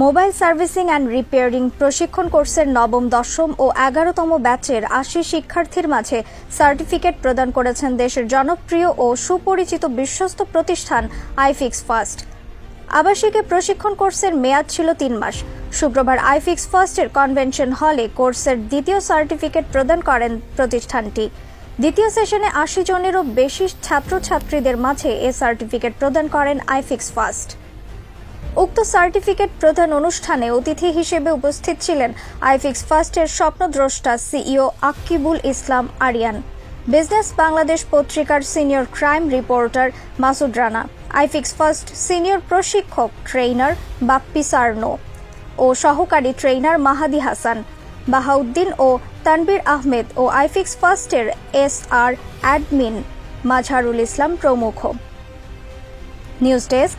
Mobile servicing and repairing প্রশিক্ষণ কোর্সের নবম, দশম ও এগারোতম ব্যাচের আশি শিক্ষার্থীর মাঝে সার্টিফিকেট প্রদান করেছেন দেশের জনপ্রিয় ও সুপরিচিত বিশ্বস্ত প্রতিষ্ঠান আইফিক্স ফার্স্ট। আবাসিকে প্রশিক্ষণ কোর্সের মেয়াদ ছিল তিন মাস। শুক্রবার আইফিক্স ফার্স্টের কনভেনশন হলে কোর্সের দ্বিতীয় সার্টিফিকেট প্রদান করেন প্রতিষ্ঠানটি। দ্বিতীয় সেশনে আশি জনেরও বেশি ছাত্রছাত্রীদের মাঝে এ সার্টিফিকেট প্রদান করেন আইফিক্স ফার্স্ট। উক্ত সার্টিফিকেট প্রদান অনুষ্ঠানে অতিথি হিসেবে উপস্থিত ছিলেন আইফিক্স ফার্স্টের স্বপ্নদ্রষ্টা সিইও আক্কিবুল ইসলাম আরিয়ান, বিজনেস বাংলাদেশ পত্রিকার senior crime reporter Masud Rana, iFix first senior প্রশিক্ষক ট্রেইনার বাপ্পি সার্নো ও সহকারী ট্রেইনার মাহাদি হাসান, বাহাউদ্দিন ও তানবীর আহমেদ ও আইফিক্স ফার্স্টের S R admin Majharul Islam প্রমুখ। News desk